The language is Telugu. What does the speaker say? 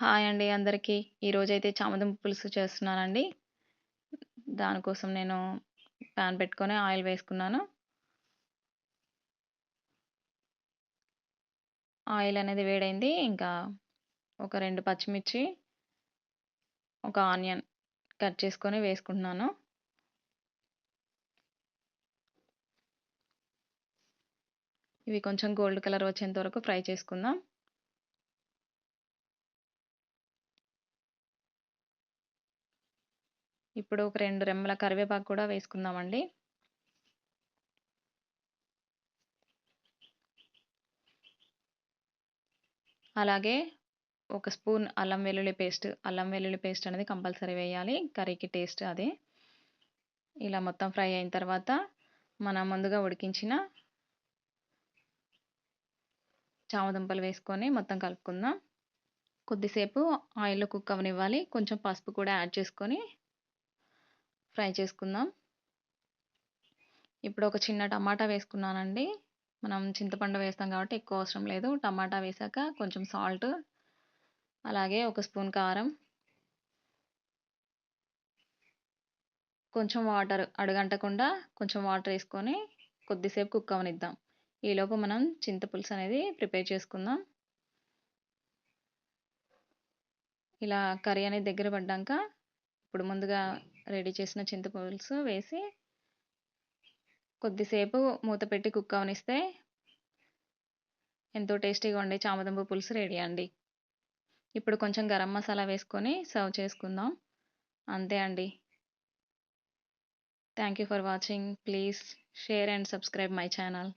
హాయ్ అండి అందరికీ. ఈరోజైతే చామదుంప పులుసు చేస్తున్నానండి. దానికోసం నేను పాన్ పెట్టుకొని ఆయిల్ వేసుకున్నాను. ఆయిల్ అనేది వేడైంది. ఇంకా ఒక రెండు పచ్చిమిర్చి, ఒక ఆనియన్ కట్ చేసుకొని వేసుకుంటున్నాను. ఇవి కొంచెం గోల్డ్ కలర్ వచ్చేంత వరకు ఫ్రై చేసుకుందాం. ఇప్పుడు ఒక రెండు రెమ్మల కరివేపాకు కూడా వేసుకుందామండి. అలాగే ఒక స్పూన్ అల్లం వెల్లుల్లి పేస్ట్. అల్లం వెల్లుల్లి పేస్ట్ అనేది కంపల్సరీ వేయాలి. కర్రీకి టేస్ట్ అదే. ఇలా మొత్తం ఫ్రై అయిన తర్వాత మనం ముందుగా ఉడికించిన చామదుంపలు వేసుకొని మొత్తం కలుపుకుందాం. కొద్దిసేపు ఆయిల్‌లో కుక్ అవనివ్వాలి కొంచెం పసుపు కూడా యాడ్ చేసుకొని ఫ్రై చేసుకుందాం. ఇప్పుడు ఒక చిన్న టమాటా వేసుకున్నానండి. మనం చింతపండు వేస్తాం కాబట్టి ఎక్కువ అవసరం లేదు. టమాటా వేసాక కొంచెం సాల్ట్, అలాగే ఒక స్పూన్ కారం, కొంచెం వాటర్ అడుగంటకుండా కొంచెం వాటర్ వేసుకొని కొద్దిసేపు కుక్ అవనిద్దాం ఈలోపు మనం చింతపులుసు అనేది ప్రిపేర్ చేసుకుందాం. ఇలా కర్రీ అనేది దగ్గర పడ్డాక ఇప్పుడు ముందుగా రెడీ చేసిన చింతపులుసు వేసి కొద్దిసేపు మూత పెట్టి కుక్ అవనిస్తే ఎంతో టేస్టీగా ఉండే చామదుంప పులుసు రెడీ అండి. ఇప్పుడు కొంచెం గరం మసాలా వేసుకొని సర్వ్ చేసుకుందాం. అంతే అండి. Thank you for watching. Please share and subscribe my channel.